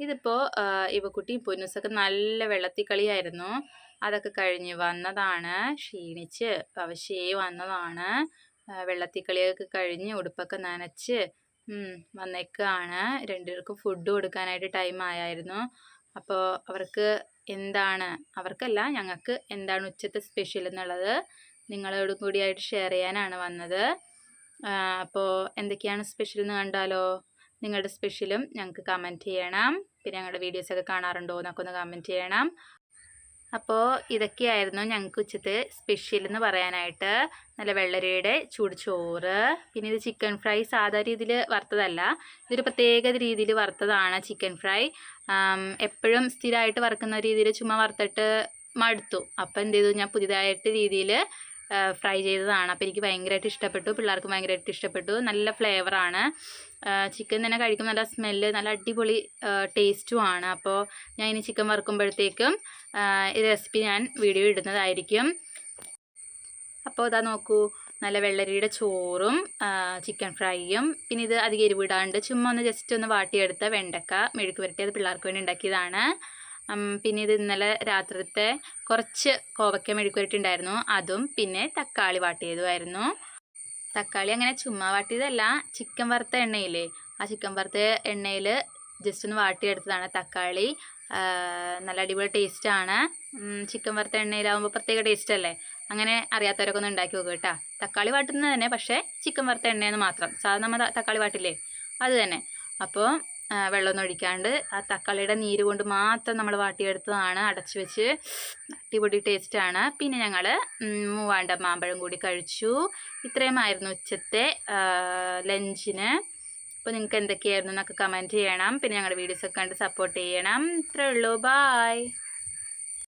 ഇതിപ്പോൾ ഇവക്കുട്ടി പൊന്നുസൊക്കെ നല്ല വെള്ളത്തിൽ കളിയായിരുന്നു അതൊക്കെ കഴിഞ്ഞ് വന്നതാണ് ക്ഷീണിച്ച് പവശേ വന്നതാണ്. ആ, വെള്ളത്തിൽ കളിയൊക്കെ കഴിഞ്ഞ് ഉടുപ്പൊക്കെ നനച്ച് വന്നേക്കാണ്. രണ്ടുപേർക്കും ഫുഡ് കൊടുക്കാനായിട്ട് ടൈം ആയായിരുന്നു. അപ്പോൾ അവർക്ക് എന്താണ് അവർക്കല്ല ഞങ്ങൾക്ക് എന്താണ് ഉച്ചത്തെ സ്പെഷ്യൽ എന്നുള്ളത് നിങ്ങളോടും കൂടിയായിട്ട് ഷെയർ ചെയ്യാനാണ് വന്നത്. അപ്പോൾ എന്തൊക്കെയാണ് സ്പെഷ്യൽ എന്ന് കണ്ടാലോ? നിങ്ങളുടെ സ്പെഷ്യലും ഞങ്ങൾക്ക് കമന്റ് ചെയ്യണം. പിന്നെ ഞങ്ങളുടെ വീഡിയോസൊക്കെ കാണാറുണ്ടോ എന്നൊക്കെ ഒന്ന് കമന്റ് ചെയ്യണം. അപ്പോൾ ഇതൊക്കെയായിരുന്നു ഞങ്ങൾക്ക് ഉച്ചത്തെ സ്പെഷ്യൽ എന്ന് പറയാനായിട്ട്. നല്ല വെള്ളരിയുടെ ചൂട് ചോറ് പിന്നെ ഇത് ചിക്കൻ ഫ്രൈ സാധാ രീതിയിൽ വറുത്തതല്ല. ഇതൊരു പ്രത്യേക രീതിയിൽ വറുത്തതാണ് ചിക്കൻ ഫ്രൈ എപ്പോഴും സ്ഥിരമായിട്ട് വറുക്കുന്ന രീതിയിൽ ചുമ്മാ വറുത്തിട്ട് മടുത്തു. അപ്പോൾ എന്ത് ചെയ്തു? ഞാൻ പുതിയതായിട്ട് രീതിയിൽ ഫ്രൈ ചെയ്തതാണ്. അപ്പോൾ എനിക്ക് ഭയങ്കരമായിട്ട് ഇഷ്ടപ്പെട്ടു. പിള്ളേർക്ക് ഭയങ്കരമായിട്ട് ഇഷ്ടപ്പെട്ടു. നല്ല ഫ്ലേവറാണ് ചിക്കൻ തന്നെ കഴിക്കുമ്പോൾ നല്ല സ്മെല്ല് നല്ല അടിപൊളി ടേസ്റ്റും ആണ്. അപ്പോൾ ഞാൻ ഇനി ചിക്കൻ വറുക്കുമ്പോഴത്തേക്കും ഈ റെസിപ്പി ഞാൻ വീഡിയോ ഇടുന്നതായിരിക്കും. അപ്പോൾ ഇതാ നോക്കൂ. നല്ല വെള്ളരിയുടെ ചോറും ചിക്കൻ ഫ്രൈയും പിന്നെ ഇത് അധികം എരിവിടാണ്ട് ചുമ്മാ ഒന്ന് ജസ്റ്റ് ഒന്ന് വാട്ടിയെടുത്ത വെണ്ടക്ക മെഴുക്ക് പുരട്ടി അത് പിള്ളേർക്ക് വേണ്ടി ഉണ്ടാക്കിയതാണ്. പിന്നെ ഇത് ഇന്നലെ രാത്രിത്തെ കുറച്ച് കോവയ്ക്ക മെഴുക്ക് ഉണ്ടായിരുന്നു അതും പിന്നെ തക്കാളി വാട്ടിയതുമായിരുന്നു. തക്കാളി അങ്ങനെ ചുമ്മാ വാട്ടിയതല്ല ചിക്കൻ വറുത്ത എണ്ണയില്ലേ ആ ചിക്കൻ വറുത്ത എണ്ണയിൽ ജസ്റ്റ് ഒന്ന് വാട്ടിയെടുത്തതാണ് തക്കാളി. നല്ല അടിപൊളി ടേസ്റ്റാണ് ചിക്കൻ വറുത്ത എണ്ണയിലാവുമ്പോൾ പ്രത്യേക ടേസ്റ്റ് അല്ലേ? അങ്ങനെ അറിയാത്തവരൊക്കെ ഒന്ന് ഉണ്ടാക്കി നോക്കുക കേട്ടോ. തക്കാളി വാട്ടുന്നത് തന്നെ പക്ഷേ ചിക്കൻ വറുത്ത എണ്ണയെന്ന് മാത്രം. സാധാരണ നമ്മൾ തക്കാളി വാട്ടില്ലേ? അത് തന്നെ. അപ്പോൾ വെള്ളമൊന്നും ഒഴിക്കാണ്ട് ആ തക്കാളിയുടെ നീര് കൊണ്ട് മാത്രം നമ്മൾ വാട്ടിയെടുത്തതാണ്. അടച്ചു വെച്ച് അടിപൊളി ടേസ്റ്റാണ് പിന്നെ ഞങ്ങൾ മൂവാണ്ട മാമ്പഴം കൂടി കഴിച്ചു. ഇത്രയുമായിരുന്നു ഉച്ചത്തെ ലഞ്ചിന്. അപ്പോൾ നിങ്ങൾക്ക് എന്തൊക്കെയായിരുന്നു എന്നൊക്കെ കമന്റ് ചെയ്യണം. പിന്നെ ഞങ്ങളുടെ വീഡിയോസൊക്കെ കണ്ട് സപ്പോർട്ട് ചെയ്യണം. ഇത്രയേ ഉള്ളൂ. ബായ്